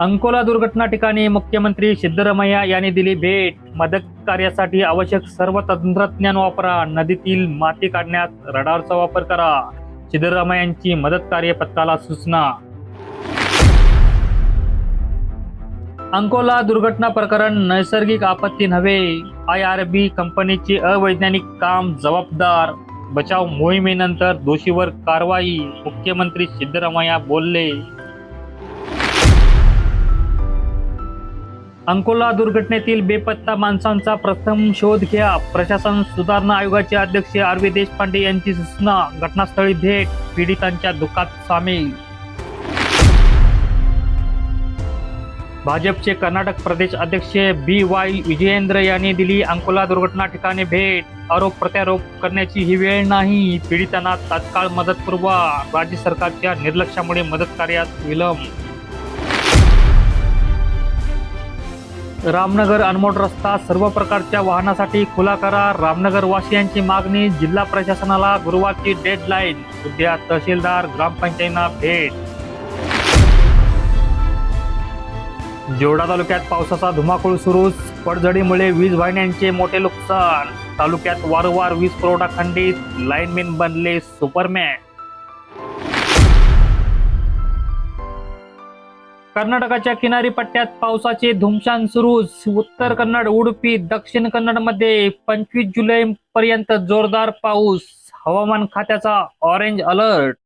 अंकोला दुर्घटना ठिकाणी मुख्यमंत्री सिद्धरमैया यांनी दिली भेट. मदत कार्यासाठी आवश्यक सर्व तंत्रज्ञान वापरा. नदीतील माती काढण्यास रडारचा वापर करा. सिद्धरमैयांची मदत कार्य पथकाला सूचना. अंकोला दुर्घटना प्रकरण नैसर्गिक आपत्ती नव्हे. आय आर बी कंपनीचे अवैज्ञानिक काम जबाबदार. बचाव मोहिमेनंतर दोषीवर कारवाई मुख्यमंत्री सिद्धरमैया बोलले. अंकोला दुर्घटनेतील बेपत्ता माणसांचा प्रथम शोध घ्या. प्रशासन सुधारणा आयोगाचे अध्यक्ष आर व्ही देशपांडे यांची सूचना. घटनास्थळी भेट पीडितांच्या दुःखात सामील. भाजपचे कर्नाटक प्रदेश अध्यक्ष बी वाय विजयेंद्र यांनी दिली अंकोला दुर्घटना ठिकाणी भेट. आरोप प्रत्यारोप करण्याची ही वेळ नाही. पीडितांना तात्काळ मदत पुरवा राज्य सरकारच्या निर्लक्षामुळे मदत कार्यात विलंब रामनगर अनमोड रस्ता सर्व प्रकारच्या वाहनासाठी खुला करा. रामनगर वासियांची मागणी जिल्हा प्रशासनाला गुरुवारची डेडलाईन उद्या तहसीलदार ग्रामपंचायतींना भेट. जेवढा तालुक्यात पावसाचा धुमाकूळ सुरूच पडझडीमुळे वीज वाहिन्यांचे मोठे नुकसान. तालुक्यात वारंवार वीज पुरवठा खंडित लाईनमॅन बनले सुपरमॅन कर्नाटकाच्या किनारी पट्ट्यात पावसाचे धुमशान सुरूच उत्तर कन्नड उडुपी दक्षिण कन्नडमध्ये पंचवीस जुलै पर्यंत जोरदार पाऊस. हवामान खात्याचा ऑरेंज अलर्ट